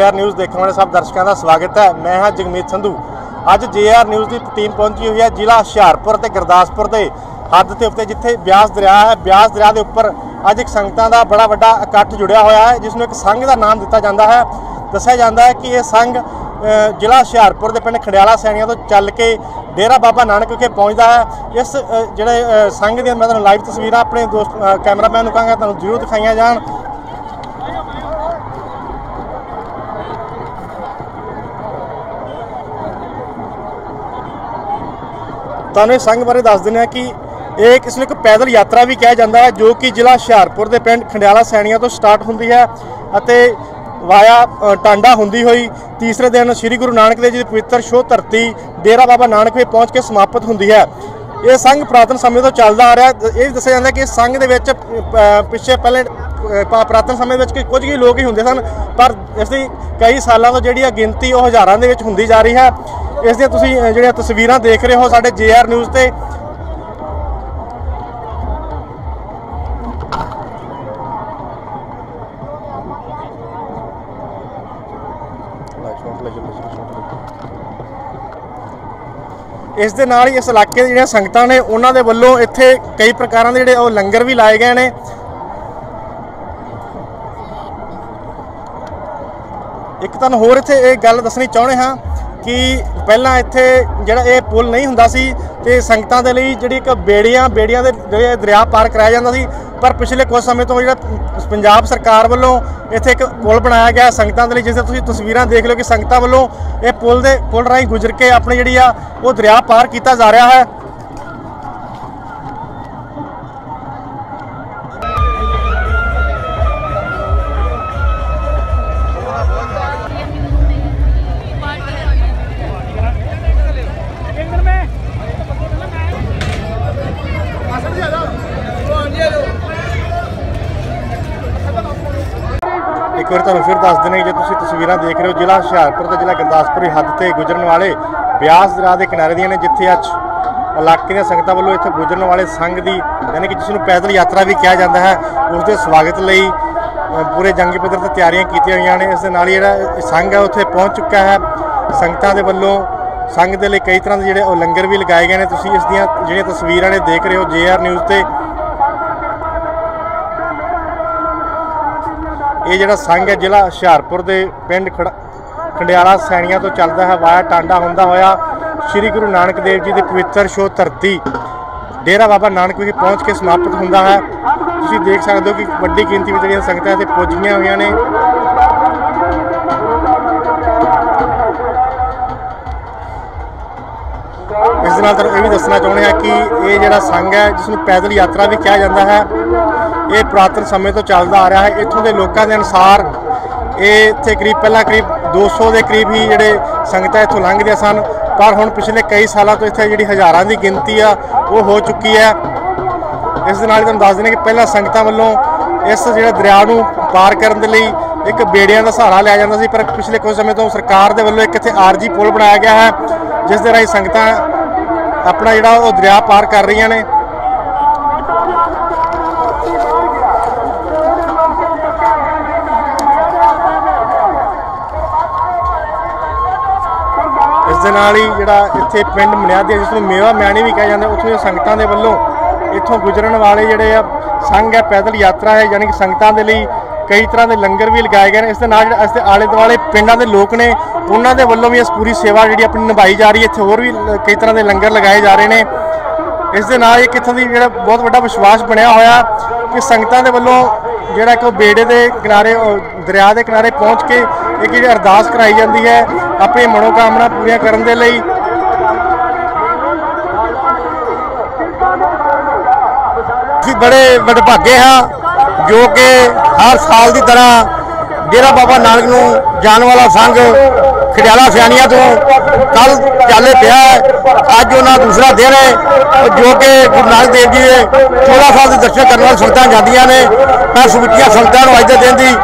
ਜੇਆਰ news ਦੇਖਣ ਵਾਲੇ ਸਭ ਦਰਸ਼ਕਾਂ ਦਾ ਸਵਾਗਤ ਹੈ। ਮੈਂ ਹਾਂ ਜਗਮੀਤ ਸੰਧੂ। ਅੱਜ ਜੇਆਰ ਨਿਊਜ਼ ਦੀ ਟੀਮ ਪਹੁੰਚੀ ਹੋਈ ਹੈ ਜ਼ਿਲ੍ਹਾ ਹੁਸ਼ਿਆਰਪੁਰ ਤੇ ਗੁਰਦਾਸਪੁਰ ਦੇ ਹੱਦ ਦੇ ਉੱਤੇ, ਜਿੱਥੇ ਬਿਆਸ ਦਰਿਆ ਹੈ। ਬਿਆਸ ਦਰਿਆ ਦੇ ਉੱਪਰ ਅੱਜ ਇੱਕ ਸੰਗਤਾਂ ਦਾ ਬੜਾ ਵੱਡਾ ਇਕੱਠ ਜੁੜਿਆ ਹੋਇਆ ਹੈ ਜਿਸ ਨੂੰ ਇੱਕ ਸੰਘ ਦਾ ਨਾਮ ਦਿੱਤਾ ਜਾਂਦਾ ਹੈ। ਦੱਸਿਆ ਜਾਂਦਾ ਹੈ ਕਿ ਇਹ ਸੰਘ ਜ਼ਿਲ੍ਹਾ ਹੁਸ਼ਿਆਰਪੁਰ ਦੇ ਪਿੰਡ ਖੰਡਿਆਲਾ ਸੈਣੀਆਂ ਤੋਂ ਚੱਲ ਕੇ ਡੇਰਾ ਬਾਬਾ ਨਾਨਕ ਵਿਖੇ ਪਹੁੰਚਦਾ ਹੈ। ਇਸ ਜਿਹੜੇ ਸੰਘ ਦੀਆਂ ਮੈਂ ਤੁਹਾਨੂੰ ਲਾਈਵ ਤਸਵੀਰਾਂ ਆਪਣੇ ਦੋਸਤ ਕੈਮਰਾਮੈਨ ਨੂੰ ਕਹਾਂਗਾ, ਤੁਹਾਨੂੰ ਜ਼ਰੂਰ ਦਿਖਾਈਆਂ ਜਾਣ। ਤੁਹਾਨੂੰ ਇਹ ਸੰਘ ਬਾਰੇ ਦੱਸ ਦਿੰਦੇ ਹਾਂ ਕਿ ਇਹ ਕਿਸ ਨੂੰ ਇੱਕ ਪੈਦਲ ਯਾਤਰਾ ਵੀ ਕਿਹਾ ਜਾਂਦਾ ਹੈ ਜੋ ਕਿ ਜ਼ਿਲ੍ਹਾ ਹੁਸ਼ਿਆਰਪੁਰ ਦੇ ਪਿੰਡ ਖੰਡਿਆਲਾ ਸੈਣੀਆਂ ਤੋਂ ਸਟਾਰਟ ਹੁੰਦੀ ਹੈ ਅਤੇ ਵਾਇਆ ਟਾਂਡਾ ਹੁੰਦੀ ਹੋਈ ਤੀਸਰੇ ਦਿਨ ਸ੍ਰੀ ਗੁਰੂ ਨਾਨਕ ਦੇਵ ਜੀ ਦੀ ਪਵਿੱਤਰ ਸ਼ੋਹ ਧਰਤੀ ਡੇਰਾ ਬਾਬਾ ਨਾਨਕ ਵਿੱਚ ਪਹੁੰਚ ਕੇ ਸਮਾਪਤ ਹੁੰਦੀ ਹੈ। ਇਹ ਸੰਘ ਪੁਰਾਤਨ ਸਮੇਂ ਤੋਂ ਚੱਲਦਾ ਆ ਰਿਹਾ ਇਹ ਵੀ ਦੱਸਿਆ ਜਾਂਦਾ ਕਿ ਸੰਘ ਦੇ ਵਿੱਚ ਪਿੱਛੇ ਪਹਿਲੇ ਅ, ਪੁਰਾਤਨ ਸਮੇਂ ਵਿੱਚ ਕੁਝ ਹੀ ਲੋਕ ਹੀ ਹੁੰਦੇ ਸਨ ਪਰ ਇਸ ਦੀ ਕਈ ਸਾਲਾਂ ਤੋਂ ਜਿਹੜੀ ਆ ਗਿਣਤੀ ਉਹ ਹਜ਼ਾਰਾਂ ਦੇ ਵਿੱਚ ਹੁੰਦੀ ਜਾ ਰਹੀ ਹੈ। ਇਸ ਦੀਆਂ ਤੁਸੀਂ ਜਿਹੜੀਆਂ ਤਸਵੀਰਾਂ ਦੇਖ ਰਹੇ ਹੋ ਸਾਡੇ ਜੇਆਰ ਨਿਊਜ਼ ਤੇ। ਇਸ ਦੇ ਨਾਲ ਹੀ ਇਸ ਇਲਾਕੇ ਦੇ ਜਿਹੜੀਆਂ ਸੰਗਤਾਂ ਨੇ, ਉਹਨਾਂ ਦੇ ਵੱਲੋਂ ਇੱਥੇ ਕਈ ਪ੍ਰਕਾਰਾਂ ਦੇ ਜਿਹੜੇ ਉਹ ਲੰਗਰ ਵੀ ਲਾਏ ਗਏ ਨੇ। ਇੱਕ ਤੁਹਾਨੂੰ ਹੋਰ ਇੱਥੇ ਇਹ ਗੱਲ ਦੱਸਣੀ ਚਾਹੁੰਦੇ ਹਾਂ। ਕਿ ਪਹਿਲਾਂ ਇੱਥੇ ਜਿਹੜਾ ਇਹ ਪੁਲ ਨਹੀਂ ਹੁੰਦਾ ਸੀ ਤੇ ਸੰਗਤਾਂ ਦੇ ਲਈ ਜਿਹੜੀ ਇੱਕ ਬੇੜੀਆਂ ਬੇੜੀਆਂ ਦੇ ਜਿਹੜੇ ਦਰਿਆ ਪਾਰ ਕਰਾਇਆ ਜਾਂਦਾ ਸੀ, ਪਰ ਪਿਛਲੇ ਕੁਝ ਸਮੇਂ ਤੋਂ ਜਿਹੜਾ ਪੰਜਾਬ ਸਰਕਾਰ ਵੱਲੋਂ ਇੱਥੇ ਇੱਕ ਪੁਲ ਬਣਾਇਆ ਗਿਆ ਸੰਗਤਾਂ ਦੇ ਲਈ, ਜਿਸ ਦੇ ਤੁਸੀਂ ਤਸਵੀਰਾਂ ਦੇਖ ਲਓ ਕਿ ਸੰਗਤਾਂ ਵੱਲੋਂ ਇਹ ਪੁਲ ਦੇ, ਪੁਲ ਰਾਹੀਂ ਗੁਜ਼ਰ ਕੇ ਆਪਣੀ ਜਿਹੜੀ ਆ ਉਹ ਦਰਿਆ ਪਾਰ ਕੀਤਾ ਜਾ ਰਿਹਾ ਹੈ। ਇੱਕ ਵਾਰ ਤੁਹਾਨੂੰ ਫਿਰ ਦੱਸ ਦਿੰਦੇ ਜੇ ਤੁਸੀਂ ਤਸਵੀਰਾਂ ਦੇਖ ਰਹੇ ਹੋ, ਜ਼ਿਲ੍ਹਾ ਹੁਸ਼ਿਆਰਪੁਰ ਤੇ ਜ਼ਿਲ੍ਹਾ ਗੁਰਦਾਸਪੁਰ ਦੀ ਹੱਦ ਤੇ ਗੁਜ਼ਰਨ ਵਾਲੇ ਬਿਆਸ ਦਰਿਆ ਦੇ ਕਿਨਾਰੇ ਦੀਆਂ ਨੇ, ਜਿੱਥੇ ਅੱਜ ਇਲਾਕੇ ਦੀਆਂ ਸੰਗਤਾਂ ਵੱਲੋਂ ਇੱਥੇ ਗੁਜ਼ਰਨ ਵਾਲੇ ਸੰਘ ਦੀ, ਯਾਨੀ ਕਿ ਜਿਸ ਨੂੰ ਪੈਦਲ ਯਾਤਰਾ ਵੀ ਕਿਹਾ ਜਾਂਦਾ ਹੈ, ਉਸ ਦੇ ਸਵਾਗਤ ਲਈ ਪੂਰੇ ਜੰਗੀ ਪੱਧਰ ਤੇ ਤਿਆਰੀਆਂ ਕੀਤੀਆਂ ਹੋਈਆਂ ਨੇ। ਇਸ ਦੇ ਨਾਲ ਹੀ ਜਿਹੜਾ ਸੰਘ ਹੈ, ਉੱਥੇ ਪਹੁੰਚ ਚੁੱਕਾ ਹੈ। ਸੰਗਤਾਂ ਦੇ ਵੱਲੋਂ ਸੰਘ ਦੇ ਲਈ ਕਈ ਤਰ੍ਹਾਂ ਦੇ ਜਿਹੜੇ ਉਹ ਲੰਗਰ ਵੀ ਲਗਾਏ ਗਏ ਨੇ। ਤੁਸੀਂ ਇਸ ਦੀਆਂ ਜਿਹੜੀਆਂ ਤਸਵੀਰਾਂ ਨੇ ਦੇਖ ਰਹੇ ਹੋ, ਜੇਆਰ ਨਿਊਜ਼ ਤੇ ਇਹ ਜਿਹੜਾ ਸੰਘ ਹੈ, ਜ਼ਿਲ੍ਹਾ ਹੁਸ਼ਿਆਰਪੁਰ ਦੇ ਪਿੰਡ ਖੜ- ਖੰਡਿਆਲਾ ਸੈਣੀਆਂ ਤੋਂ ਚੱਲਦਾ ਹੈ, ਵਾਇਆ ਟਾਂਡਾ ਹੁੰਦਾ ਹੋਇਆ। ਸ੍ਰੀ ਗੁਰੂ ਨਾਨਕ ਦੇਵ ਜੀ ਦੇ ਪਵਿੱਤਰ ਸ਼ੋਹ ਧਰਤੀ, ਡੇਰਾ ਬਾਬਾ ਨਾਨਕ ਵਿਖੇ ਪਹੁੰਚ ਕੇ ਸਮਾਪਤ ਹੁੰਦਾ ਹੈ। ਤੁਸੀਂ ਦੇਖ ਸਕਦੇ ਹੋ ਕਿ ਵੱਡੀ ਗਿਣਤੀ ਵਿੱਚ ਜਿਹੜੀਆਂ ਸੰਗਤਾਂ ਇੱਥੇ ਪੁੱਜੀਆਂ ਹੋਈਆਂ ਨੇ। ਇਸ ਨਾਲ ਤੁਹਾਨੂੰ ਇਹ ਵੀ ਦੱਸਣਾ ਚਾਹੁੰਦੇ ਹਾਂ ਕਿ ਇਹ ਜਿਹੜਾ ਸੰਘ ਹੈ, ਜਿਸ ਨੂੰ ਪੈਦਲ ਯਾਤਰਾ ਵੀ ਕਿਹਾ ਜਾਂਦਾ ਹੈ। ਇਹ ਪੁਰਾਤਨ ਸਮੇਂ ਤੋਂ ਚੱਲਦਾ ਆ ਰਿਹਾ ਹੈ। ਇੱਥੋਂ ਦੇ ਲੋਕਾਂ ਦੇ ਅਨੁਸਾਰ ਇਹ ਇੱਥੇ ਕਰੀਬ ਪਹਿਲਾਂ ਕਰੀਬ 200 ਦੇ ਕਰੀਬ ਹੀ ਜਿਹੜੇ ਸੰਗਤਾਂ ਇੱਥੋਂ ਲੰਘਦੀਆਂ ਸਨ। ਪਰ ਹੁਣ ਪਿਛਲੇ ਕਈ ਸਾਲਾਂ ਤੋਂ ਇੱਥੇ ਜਿਹੜੀ ਹਜ਼ਾਰਾਂ ਦੀ ਗਿਣਤੀ ਆ, ਉਹ ਹੋ ਚੁੱਕੀ ਹੈ। ਇਸ ਦੇ ਨਾਲ ਹੀ ਤੁਹਾਨੂੰ ਦੱਸ ਦਿੰਦੇ ਕਿ ਪਹਿਲਾਂ ਸੰਗਤਾਂ ਵੱਲੋਂ ਇਸ ਜਿਹੜਾ ਦਰਿਆ ਨੂੰ ਪਾਰ ਕਰਨ ਦੇ ਲਈ ਇੱਕ ਬੇੜਿਆਂ ਦਾ ਸਹਾਰਾ ਲਿਆ ਜਾਂਦਾ ਸੀ। ਪਰ ਪਿਛਲੇ ਕੁਝ ਸਮੇਂ ਤੋਂ ਸਰਕਾਰ ਦੇ ਵੱਲੋਂ ਇੱਕ ਇੱਥੇ ਆਰਜੀ ਪੁਲ ਬਣਾਇਆ ਗਿਆ ਹੈ, ਜਿਸ ਦੇ ਰਾਹੀਂ ਸੰਗਤਾਂ ਆਪਣਾ ਜਿਹੜਾ ਉਹ ਦਰਿਆ ਪਾਰ ਕਰ ਰਹੀਆਂ ਨੇ। ਇਸ ਦੇ ਨਾਲ ਹੀ ਜਿਹੜਾ ਇੱਥੇ ਪਿੰਡ ਮਨਿਆਦੀ ਜਿਸ ਨੂੰ ਮੇਵਾ ਮਿਆਣੀ ਵੀ ਕਿਹਾ ਜਾਂਦਾ, ਉੱਥੋਂ ਦੀਆਂ ਸੰਗਤਾਂ ਦੇ ਵੱਲੋਂ ਇੱਥੋਂ ਗੁਜ਼ਰਨ ਵਾਲੇ ਜਿਹੜੇ ਆ, ਸੰਘ ਹੈ, ਪੈਦਲ ਯਾਤਰਾ ਹੈ, ਯਾਨੀ ਕਿ ਸੰਗਤਾਂ ਦੇ ਲਈ ਕਈ ਤਰ੍ਹਾਂ ਦੇ ਲੰਗਰ ਵੀ ਲਗਾਏ ਗਏ ਨੇ। ਇਸ ਦੇ ਨਾਲ ਜਿਹੜਾ, ਇਸ ਦੇ ਆਲੇ ਦੁਆਲੇ ਪਿੰਡਾਂ ਦੇ ਲੋਕ ਨੇ, ਉਹਨਾਂ ਦੇ ਵੱਲੋਂ ਵੀ ਇਸ ਪੂਰੀ ਸੇਵਾ ਜਿਹੜੀ ਆਪਣੀ ਨਿਭਾਈ ਜਾ ਰਹੀ ਹੈ। ਇੱਥੇ ਹੋਰ ਵੀ ਕਈ ਤਰ੍ਹਾਂ ਦੇ ਲੰਗਰ ਲਗਾਏ ਜਾ ਰਹੇ ਨੇ। ਇਸ ਦੇ ਨਾਲ ਇੱਕ ਇੱਥੋਂ ਦੀ ਜਿਹੜਾ ਬਹੁਤ ਵੱਡਾ ਵਿਸ਼ਵਾਸ ਬਣਿਆ ਹੋਇਆ ਕਿ ਸੰਗਤਾਂ ਦੇ ਵੱਲੋਂ ਜਿਹੜਾ ਇੱਕ ਉਹ ਬੇੜੇ ਦੇ ਕਿਨਾਰੇ ਦਰਿਆ ਦੇ ਕਿਨਾਰੇ ਪਹੁੰਚ ਕੇ ਇੱਕ ਜਿਹੜੀ ਅਰਦਾਸ ਕਰਾਈ ਜਾਂਦੀ ਹੈ। ਆਪਣੀ ਮਨੋਕਾਮਨਾ ਪੂਰੀਆਂ ਕਰਨ ਦੇ ਲਈ ਅਸੀਂ ਬੜੇ ਵਡਭਾਗੇ ਹਾਂ, ਜੋ ਕਿ ਹਰ ਸਾਲ ਦੀ ਤਰ੍ਹਾਂ ਡੇਰਾ ਬਾਬਾ ਨਾਨਕ ਨੂੰ ਜਾਣ ਵਾਲਾ ਸੰਘ ਖਿਡਿਆਲਾ ਸਿਆਣੀਆਂ ਤੋਂ ਕੱਲ ਚਾਲੇ ਪਿਆ ਹੈ। ਅੱਜ ਉਹਨਾਂ ਦੂਸਰਾ ਦਿਨ ਹੈ, ਜੋ ਕਿ ਗੁਰੂ ਨਾਨਕ ਦੇਵ ਜੀ ਦੇ 14 ਸਾਲ ਦੇ ਦਰਸ਼ਨ ਕਰਨ ਵਾਲੀ ਸੰਗਤਾਂ ਜਾਂਦੀਆਂ ਨੇ ਪਰ ਸਮੁੱਚੀਆਂ ਸੰਗਤਾਂ ਨੂੰ ਅੱਜ ਦੇ ਦਿਨ ਦੀ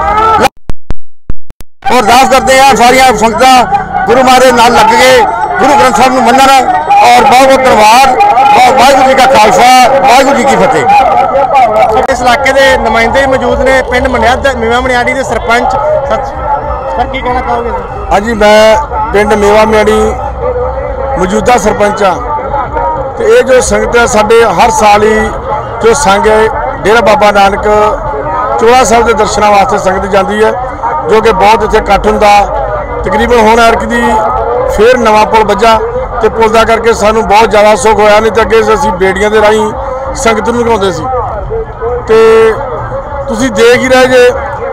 ਔਰ ਅਰਦਾਸ ਕਰਦੇ ਆ ਸਾਰੀਆਂ ਸੰਗਤਾਂ ਗੁਰੂ ਮਹਾਰਾਜ ਨਾਲ ਲੱਗ ਕੇ ਗੁਰੂ ਗ੍ਰੰਥ ਸਾਹਿਬ ਨੂੰ ਮੰਨਣ ਔਰ ਬਹੁਤ ਬਹੁਤ ਧੰਨਵਾਦ ਵਾ- ਵਾਹਿਗੁਰੂ ਜੀ ਕਾ ਖਾਲਸਾ, ਵਾਹਿਗੁਰੂ ਜੀ ਕੀ ਫਤਿਹ। ਇਸ ਇਲਾਕੇ ਦੇ ਨੁਮਾਇੰਦੇ ਮੌਜੂਦ ਨੇ, ਪਿੰਡ ਮਨਿਆਦ, ਮੀਵਾ ਮਨਿਆੜੀ ਦੇ ਸਰਪੰਚ। ਸਰ ਕੀ ਕਹਿਣਾ ਚਾਹੋਗੇ? ਹਾਂਜੀ, ਮੈਂ ਪਿੰਡ ਮੇਵਾ ਮਿਆੜੀ ਮੌਜੂਦਾ ਸਰਪੰਚ ਆ ਤੇ ਇਹ ਜੋ ਸੰਗਤ ਹੈ, ਸਾਡੇ ਹਰ ਸਾਲ ਹੀ ਜੋ ਸੰਗ ਹੈ, ਡੇਰਾ ਬਾਬਾ ਨਾਨਕ ਚੋਲਾ ਸਾਹਿਬ ਦੇ ਦਰਸ਼ਨਾਂ ਵਾਸਤੇ ਸੰਗਤ ਜਾਂਦੀ ਹੈ। ਜੋ ਕਿ ਬਹੁਤ ਇੱਥੇ ਇਕੱਠ ਹੁੰਦਾ। ਤਕਰੀਬਨ ਹੁਣ ਐਰਕ ਦੀ ਫੇਰ ਨਵਾਂ ਪੁਲ ਵੱਜਾ ਤੇ ਪੁਲ ਦਾ ਕਰਕੇ ਸਾਨੂੰ ਬਹੁਤ ਜ਼ਿਆਦਾ ਸੁੱਖ ਹੋਇਆ, ਨਹੀਂ ਤਾਂ ਅੱਗੇ ਅਸੀਂ ਬੇੜੀਆਂ ਦੇ ਰਾਹੀਂ ਸੰਗਤ ਨੂੰ ਲਗਾਉਂਦੇ ਸੀ। ਤੇ ਤੁਸੀਂ ਦੇਖ ਹੀ ਰਹੇ ਜੇ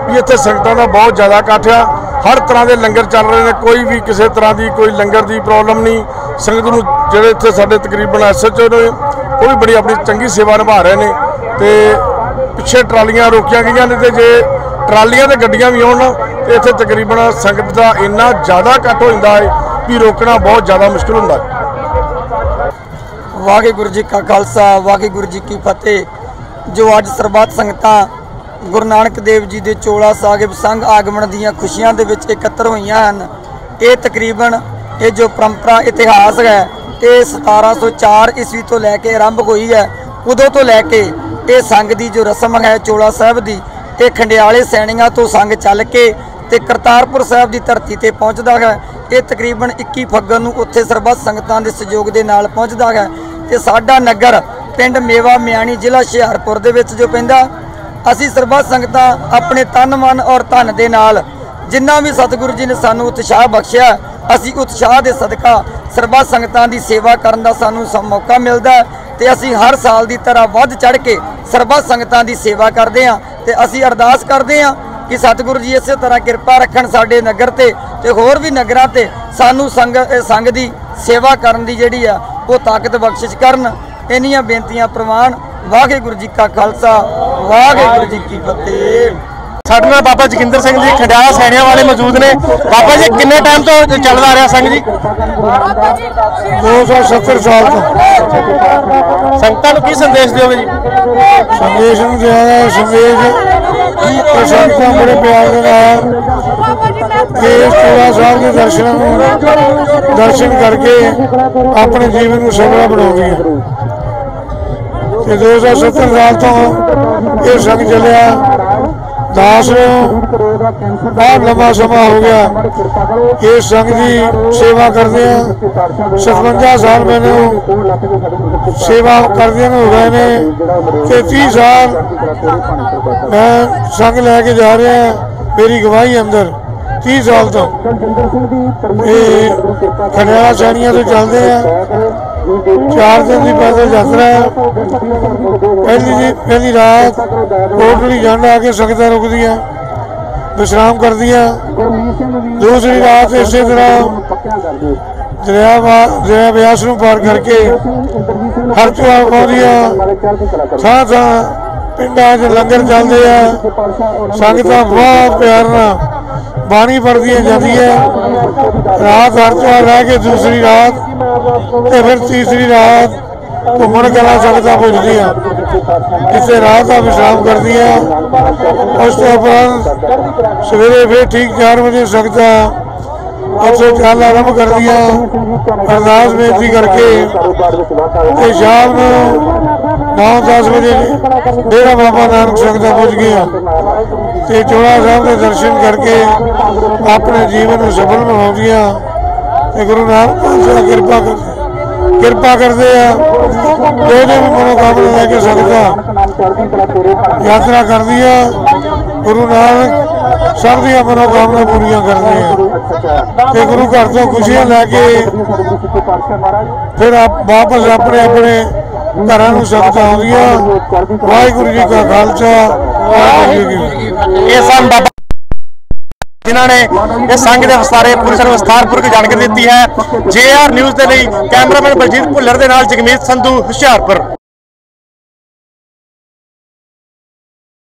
ਵੀ ਇੱਥੇ ਸੰਗਤਾਂ ਦਾ ਬਹੁਤ ਜ਼ਿਆਦਾ ਇਕੱਠ ਆ। ਹਰ ਤਰ੍ਹਾਂ ਦੇ ਲੰਗਰ ਚੱਲ ਰਹੇ ਨੇ, ਕੋਈ ਵੀ ਕਿਸੇ ਤਰ੍ਹਾਂ ਦੀ ਕੋਈ ਲੰਗਰ ਦੀ ਪ੍ਰੋਬਲਮ ਨਹੀਂ। ਸੰਗਤ ਨੂੰ ਜਿਹੜੇ ਇੱਥੇ ਸਾਡੇ ਤਕਰੀਬਨ ਐਸਐਚਓ ਨੇ, ਉਹ ਵੀ ਬੜੀ ਆਪਣੀ ਚੰਗੀ ਸੇਵਾ ਨਿਭਾ ਰਹੇ ਨੇ। ਤੇ ਪਿੱਛੇ ਟਰਾਲੀਆਂ ਰੋਕੀਆਂ ਗਈਆਂ ਨੇ ਤੇ ਜੇ ਟਰਾਲੀਆਂ ਤੇ ਗੱਡੀਆਂ ਵੀ ਆਉਣ, ਤੇ ਇੱਥੇ ਤਕਰੀਬਨ ਸੰਗਤ ਦਾ ਇੰਨਾ ਜ਼ਿਆਦਾ ਇਕੱਠ ਹੋ ਜਾਂਦਾ ਹੈ ਕਿ ਰੋਕਣਾ ਬਹੁਤ ਜ਼ਿਆਦਾ ਮੁਸ਼ਕਲ ਹੁੰਦਾ ਹੈ। ਵਾਹਿਗੁਰੂ ਜੀ ਕਾ ਖਾਲਸਾ, ਵਾਹਿਗੁਰੂ ਜੀ ਕੀ ਫਤਿਹ। ਜੋ ਅੱਜ ਸਰਬੱਤ ਸੰਗਤਾਂ ਗੁਰੂ ਨਾਨਕ ਦੇਵ ਜੀ ਦੇ ਚੋਲਾ ਸਾਹਿਬ ਸੰਘ ਆਗਮਨ ਦੀਆਂ ਖੁਸ਼ੀਆਂ ਦੇ ਵਿੱਚ ਇਕੱਤਰ ਹੋਈਆਂ ਹਨ, ਇਹ ਤਕਰੀਬਨ ਇਹ ਜੋ ਪਰੰਪਰਾ, ਇਤਿਹਾਸ ਹੈ ਇਹ 1704 ਈਸਵੀ ਤੋਂ ਲੈ ਕੇ ਆਰੰਭ ਹੋਈ ਹੈ, ਉਦੋਂ ਤੋਂ ਲੈ ਕੇ ਇਹ ਸੰਘ ਦੀ ਜੋ ਰਸਮ ਹੈ ਚੋਲਾ ਸਾਹਿਬ ਦੀ ਇਹ ਖੰਡਿਆਲੇ ਸੈਣੀਆਂ ਤੋਂ ਸੰਗ ਚੱਲ ਕੇ ਤੇ ਕਰਤਾਰਪੁਰ ਸਾਹਿਬ ਦੀ ਧਰਤੀ ਤੇ ਪਹੁੰਚਦਾ ਹੈ। ਇਹ ਤਕਰੀਬਨ 21 ਫੱਗਣ ਨੂੰ ਉੱਥੇ ਸਰਬੱਤ ਸੰਗਤਾਂ ਦੇ ਸਹਿਯੋਗ ਦੇ ਨਾਲ ਪਹੁੰਚਦਾ ਹੈ ਤੇ ਸਾਡਾ ਨਗਰ ਪਿੰਡ ਮੇਵਾ ਮਿਆਣੀ ਜ਼ਿਲ੍ਹਾ ਹੁਸ਼ਿਆਰਪੁਰ ਦੇ ਵਿੱਚ ਜੋ ਪੈਂਦਾ, ਅਸੀਂ ਸਰਬੱਤ ਸੰਗਤਾਂ ਆਪਣੇ ਤਨ, ਮਨ ਔਰ ਧਨ ਦੇ ਨਾਲ ਜਿੰਨਾ ਵੀ ਸਤਿਗੁਰੂ ਜੀ ਨੇ ਸਾਨੂੰ ਉਤਸ਼ਾਹ ਬਖਸ਼ਿਆ, ਅਸੀਂ ਉਤਸ਼ਾਹ ਦੇ ਸਦਕਾ ਸਰਬੱਤ ਸੰਗਤਾਂ ਦੀ ਸੇਵਾ ਕਰਨ ਦਾ ਸਾਨੂੰ ਸ- ਮੌਕਾ ਮਿਲਦਾ ਹੈ ਤੇ ਅਸੀਂ ਹਰ ਸਾਲ ਦੀ ਤਰ੍ਹਾਂ ਵੱਧ ਚੜ ਕੇ ਸਰਬੱਤ ਸੰਗਤਾਂ ਦੀ ਸੇਵਾ ਕਰਦੇ ਹਾਂ। ਤੇ ਅਸੀਂ ਅਰਦਾਸ ਕਰਦੇ ਹਾਂ ਕਿ ਸਤਿਗੁਰੂ ਜੀ ਇਸੇ ਤਰ੍ਹਾਂ ਕਿਰਪਾ ਰੱਖਣ ਸਾਡੇ ਨਗਰ ਤੇ ਤੇ ਹੋਰ ਵੀ ਨਗਰਾਂ ਤੇ ਸਾਨੂੰ ਸੰਗ ਇਹ ਸੰਗ ਦੀ ਸੇਵਾ ਕਰਨ ਦੀ ਜਿਹੜੀ ਆ, ਉਹ ਤਾਕਤ ਬਖਸ਼ਿਸ਼ ਕਰਨ। ਇੰਨੀਆਂ ਬੇਨਤੀਆਂ ਪ੍ਰਵਾਨ। ਵਾਹਿਗੁਰੂ ਜੀ ਕਾ ਖਾਲਸਾ, ਵਾਹਿਗੁਰੂ ਜੀ ਕੀ ਫਤਿਹ। ਸਾਡੇ ਨਾਲ ਬਾਬਾ ਜੋਗਿੰਦਰ ਸਿੰਘ ਜੀ ਖੰਡਿਆਲਾ ਸੈਣੀਆਂ ਵਾਲੇ ਮੌਜੂਦ ਨੇ। ਬਾਬਾ ਜੀ ਕਿੰਨੇ ਟਾਈਮ ਤੋਂ ਚੱਲਦਾ ਆ ਰਿਹਾ ਸੰਘ ਜੀ? 270 ਸਾਲ ਤੋਂ। ਸੰਗਤਾਂ ਨੂੰ ਕੀ ਸੰਦੇਸ਼ ਦਿਓਗੇ ਜੀ? ਸੰਦੇਸ਼ ਨੂੰ ਦਿਆ ਸੰਦੇਸ਼ ਸੰਗਤਾਂ ਬੜੇ ਪਿਆਰ ਦੇ ਨਾਲ ਇਸ ਚੋਲਾ ਸਾਹਿਬ ਦੇ ਦਰਸ਼ਨਾਂ ਨੂੰ ਦਰਸ਼ਨ ਕਰਕੇ ਆਪਣੇ ਜੀਵਨ ਨੂੰ ਸਫਲਾ ਬਣਾਉਂਦੀਆਂ ਤੇ 270 ਸਾਲ ਤੋਂ ਇਹ ਸੰਗ ਚੱਲਿਆ। ਦਾਸ ਨੂੰ ਬਹੁਤ ਲੰਬਾ ਸਮਾਂ ਹੋ ਗਿਆ। ਇਹ ਸੰਗ ਦੀ ਸੇਵਾ ਕਰਦੇ ਆ 57 ਸਾਲ ਮੈਨੂੰ ਸੇਵਾ ਕਰਦੇ ਨੂੰ ਹੋ ਗਏ ਨੇ ਤੇ 30 ਸਾਲ ਮੈਂ ਸੰਗ ਲੈ ਕੇ ਜਾ ਰਿਹਾ ਮੇਰੀ ਗਵਾਹੀ ਅੰਦਰ। 30 ਸਾਲ ਤੋਂ। ਇਹ ਖੰਡਿਆਲਾ ਸਾਨੀਆਂ ਤੋਂ ਚੱਲਦੇ ਆ ਚਾਰ ਦਿਨ ਦੀ ਪੈਦਲ ਯਾਤਰਾ ਪਹਿਲੀ ਦੀ ਪਹਿਲੀ ਰਾਤ ਕੋਟੜੀ ਜੰਡ ਆ ਕੇ ਸੰਗਤਾਂ ਰੁਕਦੀਆਂ, ਵਿਸ਼ਰਾਮ ਕਰਦੀਆਂ। ਦੂਸਰੀ ਰਾਤ ਇਸੇ ਤਰ੍ਹਾਂ ਦਰਿਆ ਵਾ- ਦਰਿਆ ਬਿਆਸ ਨੂੰ ਪਾਰ ਕਰਕੇ ਹਰ ਹਰਚੁਆ ਪਾਉਂਦੀਆਂ। ਥਾਂ ਥਾਂ ਪਿੰਡਾਂ 'ਚ ਲੰਗਰ ਚੱਲਦੇ ਆ। ਸੰਗਤਾਂ ਬਹੁਤ ਪਿਆਰ ਨਾਲ ਬਾਣੀ ਪੜ੍ਹਦੀਆਂ ਜਾਂਦੀਆਂ ਰਾਤ ਹਰਚੁਆ ਰਹਿ ਕੇ ਦੂਸਰੀ ਰਾਤ ਤੇ ਫਿਰ ਤੀਸਰੀ ਰਾਤ ਘੁੰਮਣ ਕਲਾ ਸੰਗਤਾਂ ਪੁੱਜਦੀਆਂ। ਇੱਥੇ ਰਾਤ ਦਾ ਵਿਸ਼ਰਾਮ ਕਰਦੀਆਂ। ਉਸ ਤੋਂ ਬਾਅਦ ਸਵੇਰੇ ਫਿਰ ਠੀਕ 4 ਵਜੇ ਸੰਗਤਾਂ ਉੱਥੇ ਚੱਲ ਆਰੰਭ ਕਰਦੀਆਂ। ਅਰਦਾਸ ਬੇਨਤੀ ਕਰਕੇ ਤੇ ਸ਼ਾਮ ਨੂੰ 9-10 ਵਜੇ ਡੇਰਾ ਬਾਬਾ ਨਾਨਕ ਸੰਗਤਾਂ ਪੁੱਜ ਗਈਆਂ ਤੇ ਚੋਲਾ ਸਾਹਿਬ ਦੇ ਦਰਸ਼ਨ ਕਰਕੇ ਆਪਣੇ ਜੀਵਨ ਨੂੰ ਸਫਲ ਬਣਾਉਂਦੀਆਂ ਤੇ ਗੁਰੂ ਨਾਨਕ ਪਾਤਸ਼ਾਹ ਕਿਰਪਾ ਕਰਦੇ ਕਿਰਪਾ ਕਰਦੇ ਆ। ਜਿਹੜੇ ਵੀ ਮਨੋਕਾਮਨਾ ਲੈ ਕੇ ਸੰਗਤਾਂ ਯਾਤਰਾ ਕਰਦੀਆਂ ਗੁਰੂ ਨਾਨਕ ਸਭ ਦੀਆਂ ਮਨੋਕਾਮਨਾ ਪੂਰੀਆਂ ਕਰਦੇ ਆ। ਤੇ ਗੁਰੂ ਘਰ ਤੋਂ ਖੁਸ਼ੀਆਂ ਲੈ ਕੇ ਫਿਰ ਆਪ ਵਾਪਸ ਆਪਣੇ ਆਪਣੇ ਘਰਾਂ ਨੂੰ ਸੰਗਤਾਂ ਆਉਂਦੀਆਂ ਵਾਹਿਗੁਰੂ ਜੀ ਕਾ ਖਾਲਸਾ, ਵਾਹਿਗੁਰੂ ਜੀ ਕੀ ਫਤਿਹ। ਇਹ ਸਨ ਬਾਬਾ ਜਿਨ੍ਹਾਂ ਨੇ ਇਹ ਸੰਘ ਦੇ ਵਿਸਤਾਰੇ ਪੂਰੀ ਸਰਵ ਵਿਸਥਾਰਪੂਰਵਕ ਜਾਣਕਾਰੀ ਦਿੱਤੀ ਹੈ। ਜੇਆਰ ਨਿਊਜ਼ ਦੇ ਲਈ ਕੈਮਰਾਮੈਨ ਬਲਜੀਤ ਭੁੱਲਰ ਦੇ ਨਾਲ ਜਗਮੀਤ ਸੰਧੂ, ਹੁਸ਼ਿਆਰਪੁਰ।